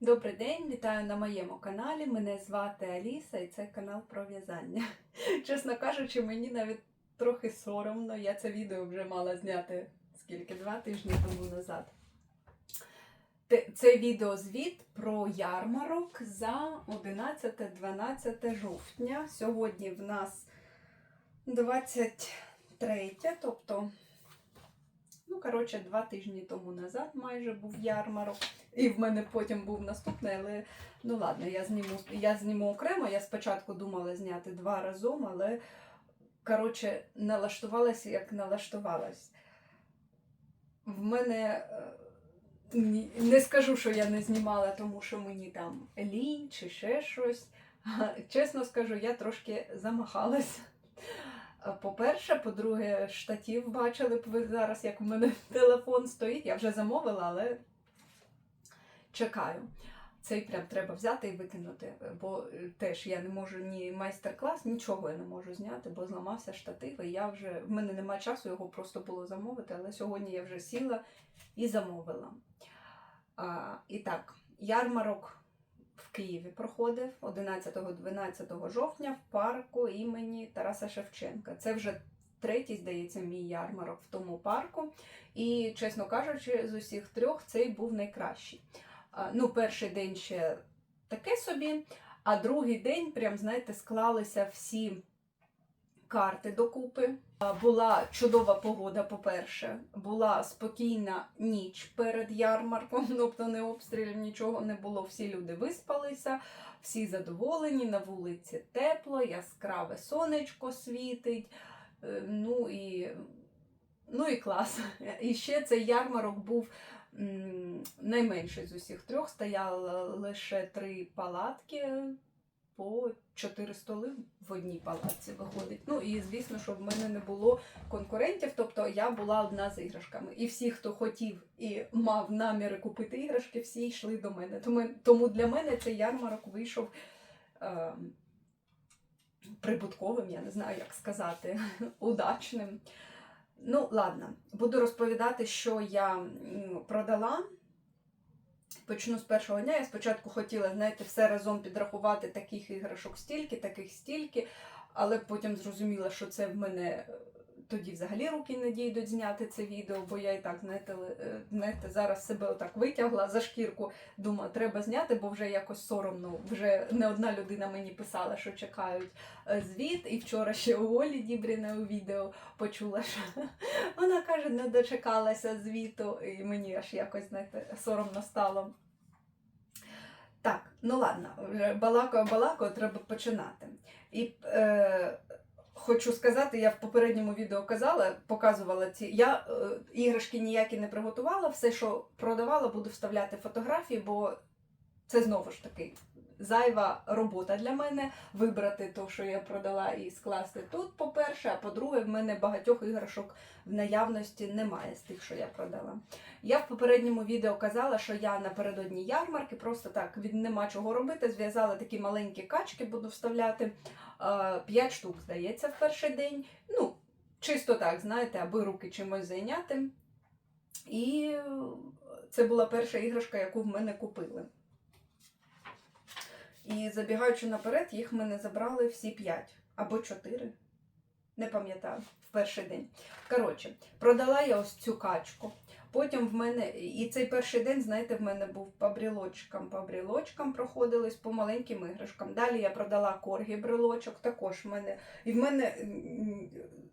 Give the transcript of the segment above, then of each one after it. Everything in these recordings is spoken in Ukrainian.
Добрий день, вітаю на моєму каналі. Мене звати Аліса і це канал про в'язання. Чесно кажучи, мені навіть трохи соромно. Я це відео вже мала зняти скільки два тижні тому назад. Це відеозвіт про ярмарок за 11-12 жовтня. Сьогодні в нас 23, тобто, ну, коротше, два тижні тому назад майже був ярмарок. І в мене потім був наступний, але ну ладно, я зніму, я зніму окремо. Я спочатку думала зняти два разом, але коротше, налаштувалася, як налаштувалась. В мене е, не скажу, що я не знімала, тому що мені там лінь чи ще щось. Чесно скажу, я трошки замахалась. По-перше, по-друге, штатів бачили б ви зараз, як в мене телефон стоїть. Я вже замовила, але чекаю. Цей прям треба взяти і викинути, бо е, теж я не можу ні майстер-клас, нічого я не можу зняти, бо зламався штатив, і я вже в мене немає часу його просто було замовити, але сьогодні я вже сіла і замовила. А, і так, ярмарок в Києві проходив 11-12 жовтня в парку імені Тараса Шевченка. Це вже третій, здається, мій ярмарок в тому парку. І, чесно кажучи, з усіх трьох цей був найкращий. Ну, перший день ще таке собі, а другий день, прям, знаєте, склалися всі карти докупи. Була чудова погода, по-перше, була спокійна ніч перед ярмарком, тобто не обстрілів, нічого не було. Всі люди виспалися, всі задоволені, на вулиці тепло, яскраве сонечко світить. Е, Ну і, ну і клас. І ще цей ярмарок був найменший з усіх трьох. Стояло лише три палатки по чотири столи в одній палатці виходить. Ну і звісно, що в мене не було конкурентів, тобто я була одна з іграшками. І всі, хто хотів і мав наміри купити іграшки, всі йшли до мене. Тому, для мене цей ярмарок вийшов. Е, Прибутковим, я не знаю, як сказати, удачним. Ну, ладно, буду розповідати, що я продала. Почну з першого дня. Я спочатку хотіла, знаєте, все разом підрахувати таких іграшок стільки, таких стільки, але потім зрозуміла, що це в мене е, тоді взагалі руки не дійдуть зняти це відео, бо я і так, знаєте, е, зараз себе отак витягла за шкірку. Думаю, треба зняти, бо вже якось соромно. Вже не одна людина мені писала, що чекають е, звіт. І вчора ще у Олі Дібріної у відео почула, що вона каже, не дочекалася звіту, і мені аж якось знаєте, соромно стало. Так, ну ладно, вже балакаю, треба починати. І е, хочу сказати, я в попередньому відео казала, показувала ці. Я е, іграшки ніякі не приготувала, все, що продавала, буду вставляти фотографії, бо це знову ж таки зайва робота для мене вибрати те, що я продала, і скласти тут, по-перше, а по-друге, в мене багатьох іграшок в наявності немає з тих, що я продала. Я в попередньому відео казала, що я напередодні ярмарки просто так від нема чого робити. Зв'язала такі маленькі качки, буду вставляти 5 штук, здається, в перший день. Ну, чисто так, знаєте, аби руки чимось зайняти. І це була перша іграшка, яку в мене купили. І забігаючи наперед, їх в мене забрали всі 5 або 4. Не пам'ятаю, в перший день. Коротше, продала я ось цю качку. Потім в мене, і цей перший день, знаєте, в мене був по брілочкам, по брілочкам проходились по маленьким іграшкам. Далі я продала коргі брілочок, також в мене. І в мене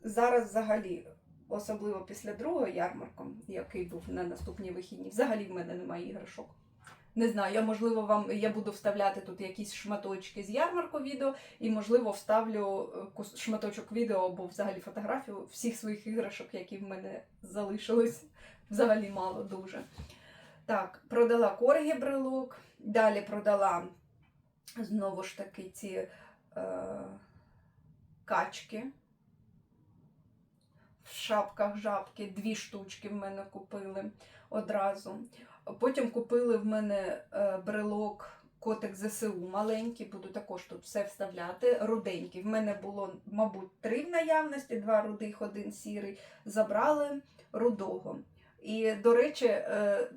зараз взагалі, особливо після другого ярмарку, який був на наступні вихідні, взагалі в мене немає іграшок. Не знаю, я можливо вам я буду вставляти тут якісь шматочки з ярмарку відео, і можливо вставлю е, шматочок відео або взагалі фотографію всіх своїх іграшок, які в мене залишились. Взагалі мало дуже. Так, продала коргі брелок, далі продала знову ж таки ці е, качки. В шапках жабки, дві штучки в мене купили одразу. Потім купили в мене е, брелок котик ЗСУ маленький, буду також тут все вставляти. Руденький. В мене було, мабуть, три в наявності, два рудих, один сірий. Забрали рудого. І, до речі, е,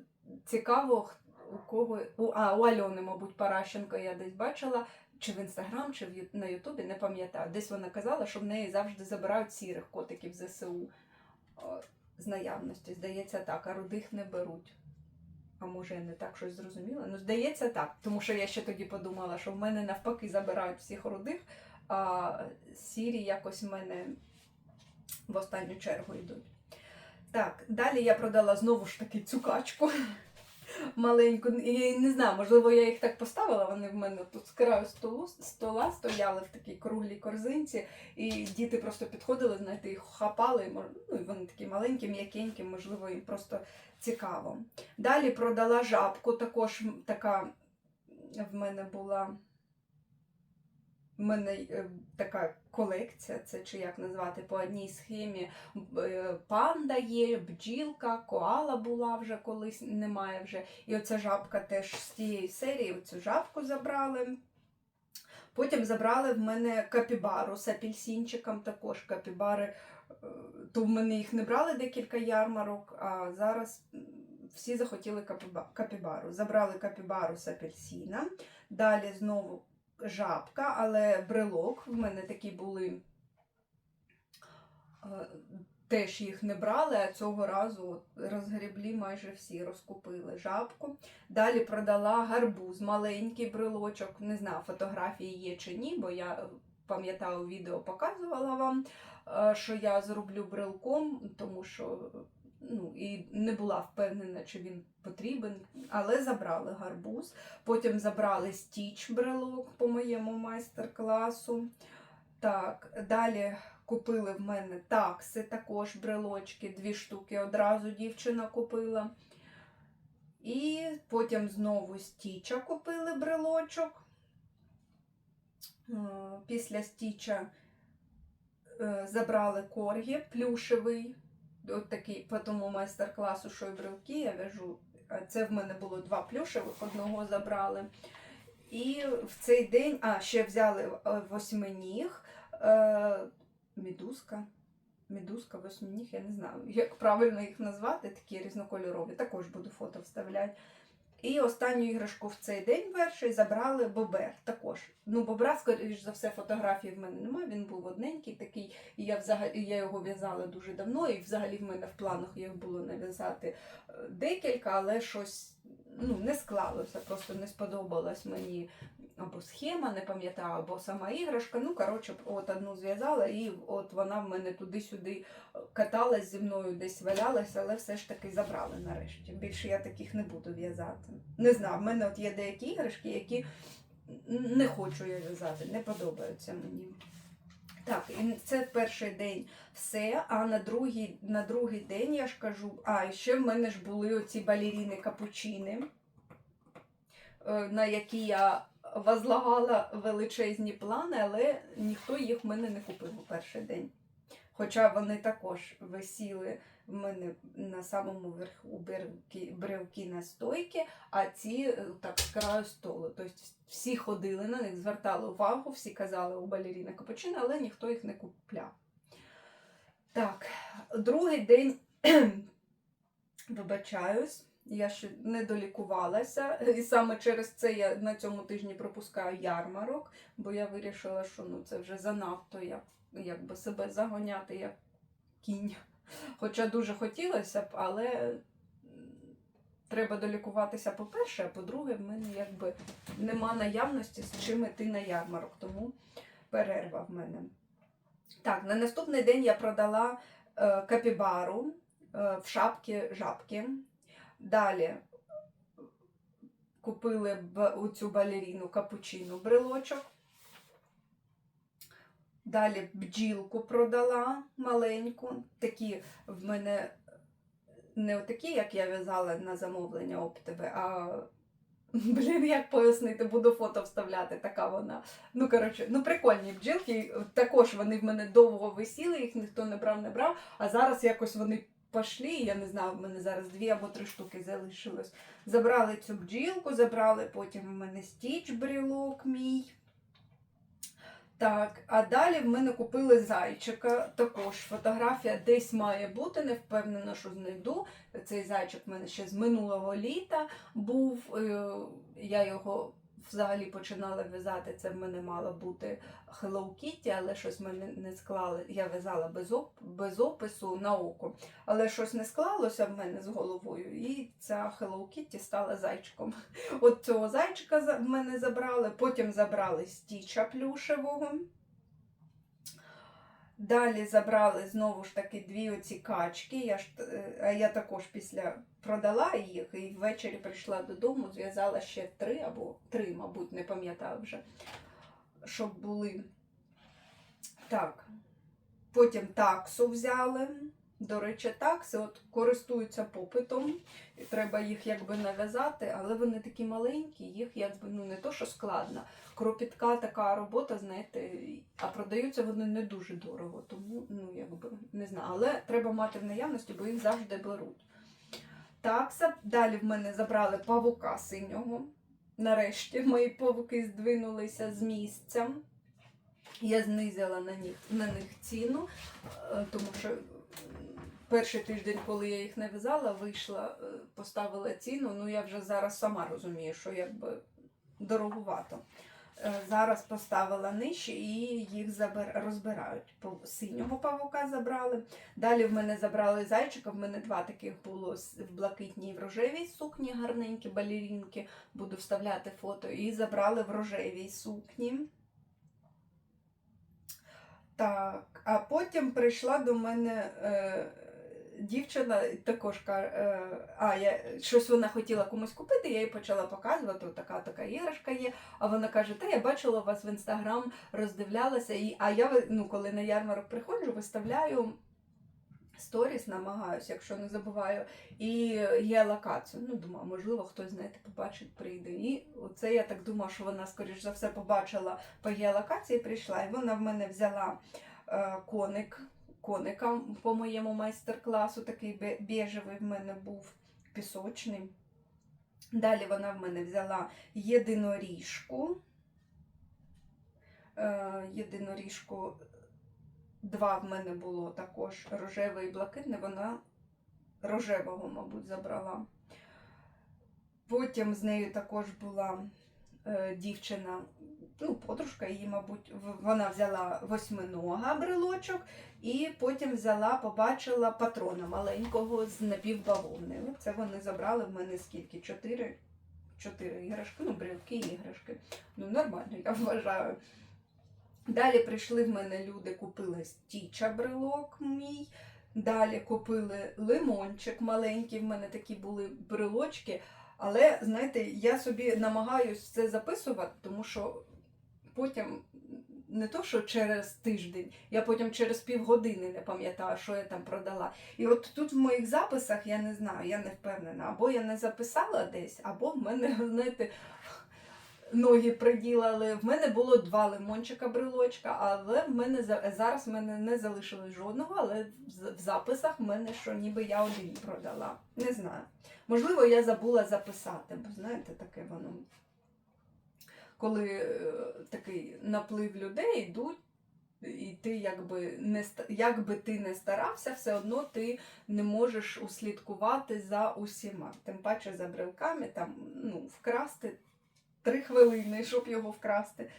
цікаво, у кого а, у Альони, мабуть, Паращенко я десь бачила, чи в інстаграм, чи в на Ютубі, не пам'ятаю. Десь вона казала, що в неї завжди забирають сірих котиків ЗСУ з наявності. Здається, так, а рудих не беруть. А може, я не так щось зрозуміла? Ну, здається, так. Тому що я ще тоді подумала, що в мене навпаки забирають всіх рудих, а сірі якось в мене в останню чергу йдуть. Так, далі я продала знову ж таки цю качку маленьку. І не знаю, можливо, я їх так поставила. Вони в мене тут з краю столу, стола стояли в такій круглій корзинці, і діти просто підходили, знаєте, їх хапали. Ну, вони такі маленькі, м'якенькі, можливо, їм просто цікаво. Далі продала жабку, також така в мене була. В мене е, така колекція, це чи як назвати, по одній схемі е, панда є, бджілка, коала була вже колись, немає вже. І оця жабка теж з тієї серії, оцю жабку забрали. Потім забрали в мене капібару з апельсинчиком, також капібари. е, То в мене їх не брали декілька ярмарок, а зараз всі захотіли капібару. Забрали капібару з апельсина. Далі знову жабка, але брелок. В мене такі були. е, Теж їх не брали, а цього разу розгріблі майже всі розкупили жабку. Далі продала гарбуз, маленький брелочок. Не знаю, фотографії є чи ні, бо я пам'ятаю, відео показувала вам, е, що я зроблю брелком, тому що ну, і не була впевнена, чи він потрібен, але забрали гарбуз. Потім забрали стіч брелок по моєму майстер-класу. Так, далі купили в мене такси, також брелочки, дві штуки одразу дівчина купила. І потім знову стіча купили брелочок. Е, Після стіча е, забрали коргі плюшевий. От такий по тому майстер-класу, що й брелки я вяжу. Це в мене було два плюшевих, одного забрали. І в цей день, а, ще взяли е, восьминіг, е, медузка. Медузка, восьминіг, я не знаю, як правильно їх назвати, такі різнокольорові. Також буду фото вставляти. І останню іграшку в цей день перший забрали бобер. Також. Ну, бобра, скоріш за все, фотографії в мене немає. Він був одненький такий, і я взагалі я його в'язала дуже давно, і взагалі в мене в планах їх було нав'язати е, декілька, але щось ну, не склалося, просто не сподобалась мені або схема, не пам'ятаю, або сама іграшка. Ну, коротше, от одну зв'язала, і от вона в мене туди-сюди каталась зі мною, десь валялася, але все ж таки забрали нарешті. Більше я таких не буду в'язати. Не знаю, в мене от є деякі іграшки, які не хочу я в'язати, не подобаються мені. Так, і це перший день все. А на другий, на другий день я ж кажу, а ще в мене ж були оці балеріни капучини, е, на які я возлагала величезні плани, але ніхто їх в мене не купив у перший день. Хоча вони також висіли в мене на самому верху брелки, брелки на стойки, а ці е, так краю столу. Тобто всі ходили на них, звертали увагу, всі казали у балеріна капучино, але ніхто їх не купляв. Так, другий день, вибачаюсь, я ще не долікувалася. І саме через це я на цьому тижні пропускаю ярмарок, бо я вирішила, що ну, це вже занадто як, якби себе загоняти як кінь. Хоча дуже хотілося б, але треба долікуватися, по-перше, а по-друге, в мене якби нема наявності з чим іти на ярмарок, тому перерва в мене. Так, на наступний день я продала е, капібару е, в шапки жабки. Далі купили б цю балеріну капучино брелочок. Далі бджілку продала маленьку. Такі в мене не такі, як я в'язала на замовлення оптове, а блін, як пояснити, буду фото вставляти, така вона. Ну, коротше, ну прикольні бджілки. Також вони в мене довго висіли, їх ніхто не брав, не брав, а зараз якось вони пішли, я не знаю, в мене зараз дві або три штуки залишилось. Забрали цю бджілку, забрали потім в мене стіч брілок мій. Так, а далі в мене купили зайчика. Також фотографія десь має бути, не впевнена, що знайду. Цей зайчик в мене ще з минулого літа був. е, Я його взагалі починала в'язати. Це в мене мало бути Hello Kitty, але щось мене не склали. Я в'язала без, оп... без опису на око. Але щось не склалося в мене з головою, і ця Hello Kitty стала зайчиком. От цього зайчика в мене забрали, потім забрали стіча плюшевого. Далі забрали знову ж таки дві оці качки. Я, ж, е, я також після продала їх і ввечері прийшла додому, зв'язала ще три або три, мабуть, не пам'ятаю вже, щоб були. Так. Потім таксу взяли. До речі, такси от користуються попитом. І треба їх якби нав'язати, але вони такі маленькі, їх якби ну не то, що складно. Кропітка така робота, знаєте, а продаються вони не дуже дорого, тому ну якби не знаю. Але треба мати в наявності, бо їх завжди беруть. Такса. Далі в мене забрали павука синього. Нарешті мої павуки здвинулися з місця. Я знизила на них, на них ціну, е, тому що перший тиждень, коли я їх не в'язала, вийшла, е, поставила ціну. Ну я вже зараз сама розумію, що якби дороговато. Е, Зараз поставила нижче і їх забер... розбирають. Синього павука забрали. Далі в мене забрали зайчика. В мене два таких було в блакитній в рожевій сукні, гарненькі балерінки. Буду вставляти фото. І забрали в рожевій сукні. Так, а потім прийшла до мене е, дівчина, також каже, а я щось вона хотіла комусь купити, я їй почала показувати, така така іграшка є. А вона каже: Та я бачила вас в інстаграм, роздивлялася, і а я ну, коли на ярмарок приходжу, виставляю. Сторіс намагаюся, якщо не забуваю, і геолокацію. Ну, думаю, можливо, хтось, знаєте, побачить, прийде. І оце я так думаю, що вона, скоріш за все, побачила по геолокації, прийшла, і вона в мене взяла е, коник, коника по моєму майстер-класу, такий бежевий в мене був пісочний. Далі вона в мене взяла єдиноріжку. Е, єдиноріжку два в мене було також рожеве і блакитне, вона рожевого, мабуть, забрала. Потім з нею також була е, дівчина, ну, подружка її, мабуть, вона взяла восьминога брелочок, і потім взяла, побачила патрона маленького з напівбавовни. Це вони забрали в мене скільки? Чотири, чотири іграшки, ну, брелки іграшки. Ну, нормально, я вважаю. Далі прийшли в мене люди, купили стіча брелок мій. Далі купили лимончик маленький, в мене такі були брелочки. Але, знаєте, я собі намагаюсь це записувати, тому що потім не то, що через тиждень, я потім через півгодини не пам'ятаю, що я там продала. І от тут в моїх записах я не знаю, я не впевнена, або я не записала десь, або в мене, знаєте, ноги приділили. В мене було два лимончика брелочка, але в мене зараз в мене не залишилось жодного, але в записах в мене що ніби я один продала. Не знаю. Можливо, я забула записати, бо знаєте, таке воно. Коли е, такий наплив людей йдуть, і ти якби не ста- як би ти не старався, все одно ти не можеш услідкувати за усіма. Тим паче за брелками, там ну, вкрасти три хвилини, щоб його вкрасти.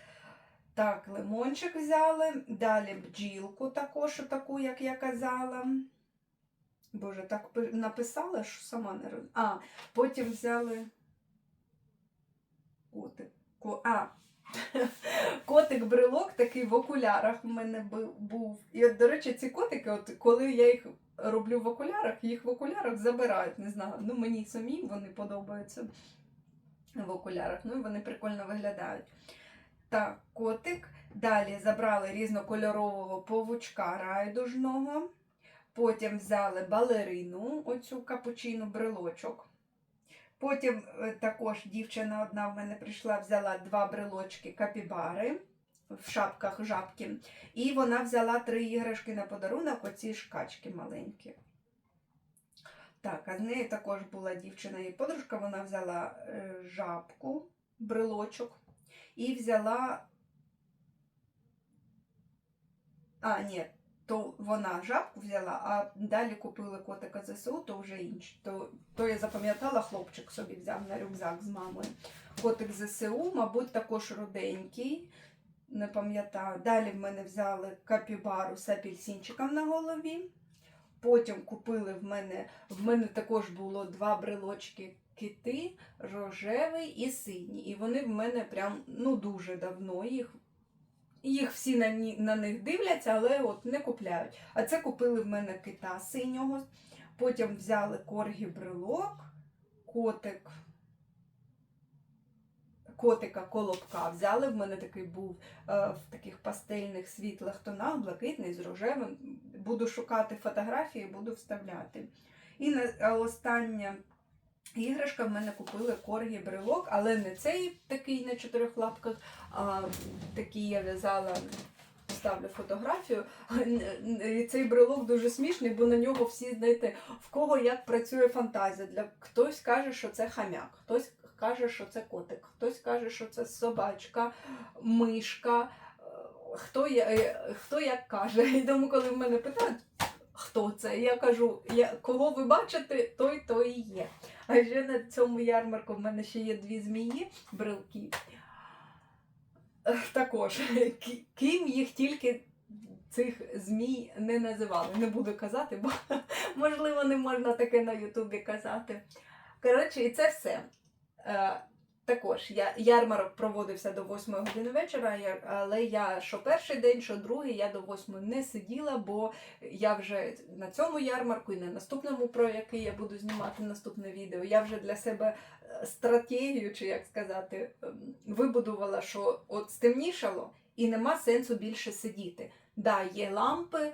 Так, лимончик взяли. Далі бджілку також, таку, як я казала. Боже, так написала, що сама не роз... А, потім взяли котик. Ко... А, котик-брелок такий в окулярах в мене був. І от, до речі, ці котики, от коли я їх роблю в окулярах, їх в окулярах забирають. Не знаю. Ну мені самі вони подобаються в окулярах. Ну і вони прикольно виглядають. Так, котик. Далі забрали різнокольорового павучка райдужного. Потім взяли балерину, оцю капучину брелочок. Потім е, також дівчина одна в мене прийшла, взяла два брелочки капібари в шапках жабки. І вона взяла три іграшки на подарунок, оці шкачки маленькі. Так, а з нею також була дівчина і подружка, вона взяла е, жабку, брелочок і взяла А, ні, то вона жабку взяла, а далі купили котика ЗСУ, то вже інше. То, то я запам'ятала, хлопчик собі взяв на рюкзак з мамою. Котик ЗСУ, мабуть, також руденький. Не пам'ятаю. Далі в мене взяли капібару з апельсинчиком на голові. Потім купили в мене, в мене також було два брелочки кити, рожевий і синій. І вони в мене прям ну дуже давно їх. Їх всі на, на них дивляться, але от не купляють. А це купили в мене кита синього. Потім взяли коргі брелок, котик. Котика колобка взяли. В мене такий був е, в таких пастельних світлих тонах, блакитний з рожевим. Буду шукати фотографії, буду вставляти. І на а остання іграшка в мене купили коргі брелок, але не цей такий на чотирьох лапках, а такий я в'язала. Ставлю фотографію. І цей брелок дуже смішний, бо на нього всі знаєте, в кого як працює фантазія. Для хтось каже, що це хам'як, хтось каже, що це котик, хтось каже, що це собачка, мишка. Хто, е, хто як каже. І тому, коли в мене питають, хто це, я кажу, я, кого ви бачите, той то і є. А ще на цьому ярмарку в мене ще є дві змії, брелки. Е, Також, ким їх тільки цих змій не називали. Не буду казати, бо можливо не можна таке на Ютубі казати. Коротше, і це все. Е, також я, ярмарок проводився до 8 години вечора, але я що перший день, що другий, я до 8 не сиділа, бо я вже на цьому ярмарку і на наступному, про який я буду знімати наступне відео, я вже для себе е, стратегію, чи як сказати, ем, вибудувала, що от стемнішало і нема сенсу більше сидіти. Да, є лампи, е,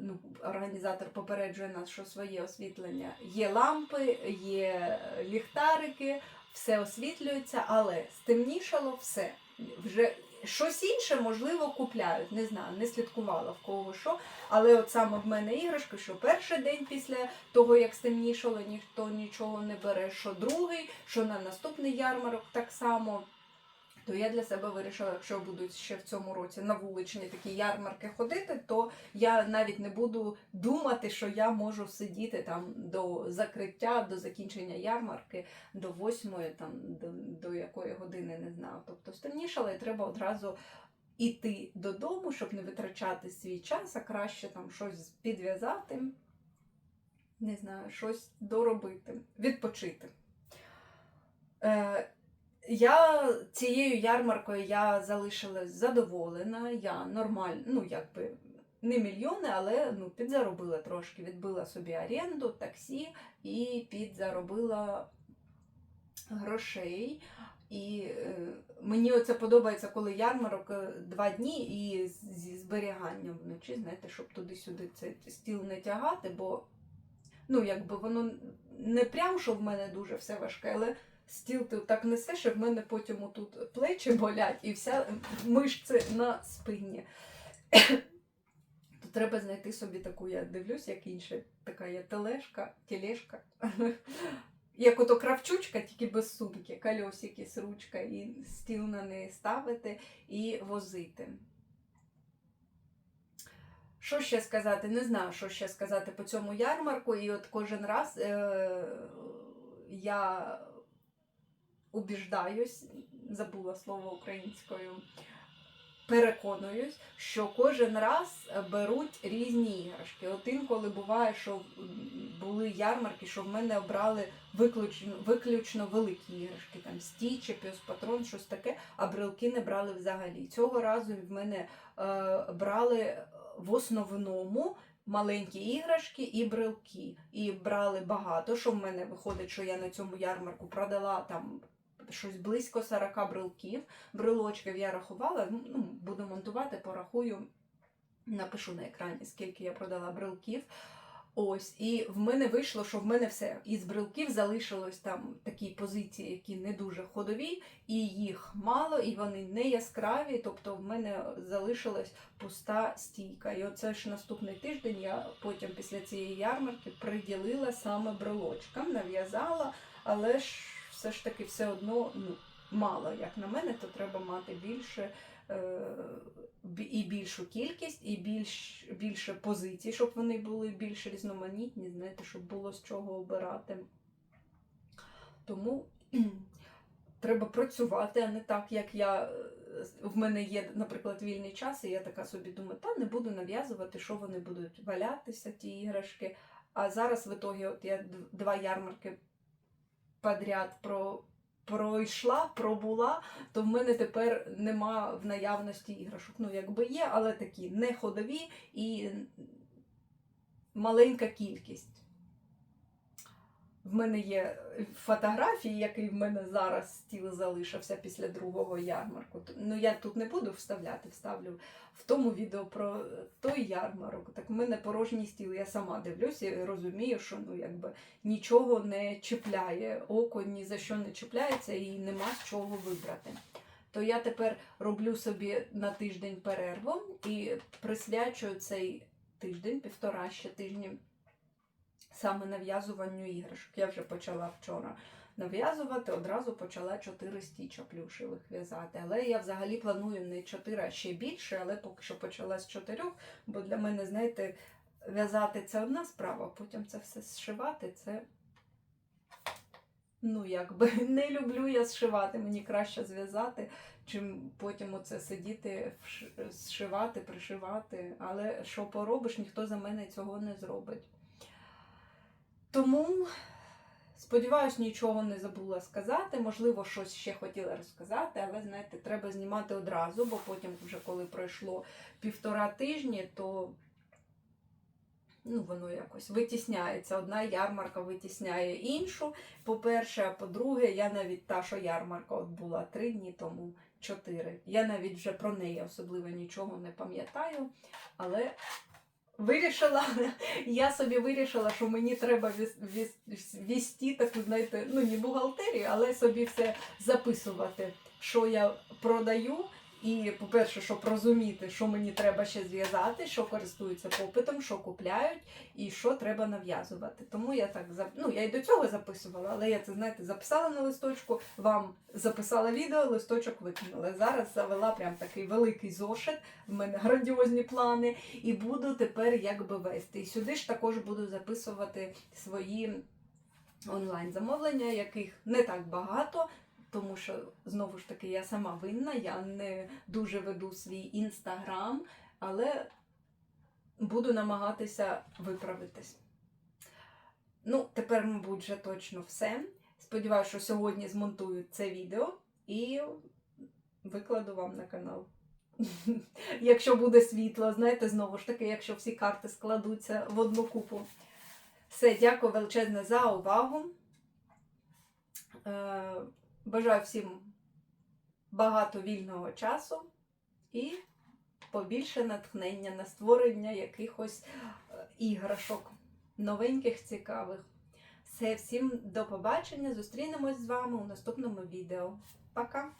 ну, організатор попереджує нас, що своє освітлення. Є лампи, є ліхтарики, все освітлюється, але стемнішало все. Вже щось інше, можливо, купляють. Не знаю, не слідкувала в кого що. Але от саме в мене іграшки, що перший день після того, як стемнішало, ніхто нічого не бере, що другий, що на наступний ярмарок так само. То я для себе вирішила, якщо будуть ще в цьому році на вуличні такі ярмарки ходити, то я навіть не буду думати, що я можу сидіти там до закриття, до закінчення ярмарки, до восьмої, там до, до якої години не знаю. Тобто стемнішало і треба одразу іти додому, щоб не витрачати свій час, а краще там щось підв'язати, не знаю, щось доробити, відпочити. Е, я цією ярмаркою я залишилась задоволена. Я нормально, ну якби не мільйони, але ну, підзаробила трошки. Відбила собі оренду, таксі і підзаробила грошей. І е, мені оце подобається, коли ярмарок е, два дні і зі зберіганням вночі, знаєте, щоб туди-сюди цей стіл не тягати, бо ну, якби воно не прям, що в мене дуже все важке, але стіл ти так несеш, і в мене потім тут плечі болять і вся мишці на спині. То треба знайти собі таку, я дивлюсь, як інше, така є тележка, тележка. Як ото кравчучка, тільки без сумки, кольосики з ручка, і стіл на неї ставити і возити. Що ще сказати? Не знаю, що ще сказати по цьому ярмарку. І от кожен раз е- я убіждаюсь, забула слово українською, переконуюсь, що кожен раз беруть різні іграшки. От інколи буває, що були ярмарки, що в мене обрали виключно, виключно великі іграшки, там стічі, піс патрон, щось таке, а брелки не брали взагалі. Цього разу в мене е, брали в основному. Маленькі іграшки і брелки. І брали багато, що в мене виходить, що я на цьому ярмарку продала там щось близько 40 брелків. Брелочків я рахувала, ну, буду монтувати, порахую, напишу на екрані, скільки я продала брелків. Ось, і в мене вийшло, що в мене все. Із брелків залишилось там такі позиції, які не дуже ходові, і їх мало, і вони не яскраві. Тобто в мене залишилась пуста стійка. І оце ж наступний тиждень я потім після цієї ярмарки приділила саме брелочкам, нав'язала, але ж все ж таки все одно ну, мало, як на мене, то треба мати більше е, і більшу кількість, і більш, більше позицій, щоб вони були більш різноманітні, знаєте, щоб було з чого обирати. Тому треба працювати, а не так, як я. е, В мене є, наприклад, вільний час, і я така собі думаю, та не буду нав'язувати, що вони будуть валятися, ті іграшки. А зараз в ітогі, от я два ярмарки подряд про, пройшла, пробула, то в мене тепер нема в наявності іграшок. Ну, якби є, але такі не ходові і маленька кількість. В мене є фотографії, який в мене зараз стіл залишився після другого ярмарку. Ну я тут не буду вставляти, вставлю в тому відео про той ярмарок. Так в мене порожній стіл. Я сама дивлюся і розумію, що ну якби нічого не чіпляє, око ні за що не чіпляється і нема з чого вибрати. То я тепер роблю собі на тиждень перерву і присвячую цей тиждень, півтора ще тижні саме нав'язуванню іграшок. Я вже почала вчора нав'язувати, одразу почала 4 стіча плюшевих в'язати. Але я взагалі планую не 4, а ще більше, але поки що почала з 4, бо для мене, знаєте, в'язати це одна справа, а потім це все зшивати, це. Ну, якби не люблю я зшивати, мені краще зв'язати, чим потім оце сидіти, зшивати, пришивати. Але що поробиш, ніхто за мене цього не зробить. Тому сподіваюсь, нічого не забула сказати. Можливо, щось ще хотіла розказати, але знаєте, треба знімати одразу, бо потім, вже коли пройшло півтора тижні, то ну, воно якось витісняється. Одна ярмарка витісняє іншу. По-перше, а по-друге, я навіть та, що ярмарка от була три дні тому, чотири. Я навіть вже про неї особливо нічого не пам'ятаю, але вирішила, я собі вирішила, що мені треба віс- віс- таку, знаєте, ну не бухгалтерію, але собі все записувати, що я продаю. І, по-перше, щоб розуміти, що мені треба ще зв'язати, що користуються попитом, що купляють і що треба нав'язувати. Тому я так ну, я і до цього записувала, але я це знаєте, записала на листочку, вам записала відео, листочок викинула. Зараз завела прям такий великий зошит. В мене грандіозні плани, і буду тепер якби вести. І сюди ж також буду записувати свої онлайн замовлення, яких не так багато. Тому що знову ж таки я сама винна, я не дуже веду свій інстаграм, але буду намагатися виправитись. Ну, тепер, мабуть, вже точно все. Сподіваюся, що сьогодні змонтую це відео і викладу вам на канал. Якщо буде світло, знаєте, знову ж таки, якщо всі карти складуться в одну купу. Все, дякую величезне за увагу. Бажаю всім багато вільного часу і побільше натхнення на створення якихось е, іграшок, новеньких, цікавих. Все, всім до побачення. Зустрінемось з вами у наступному відео. Пока!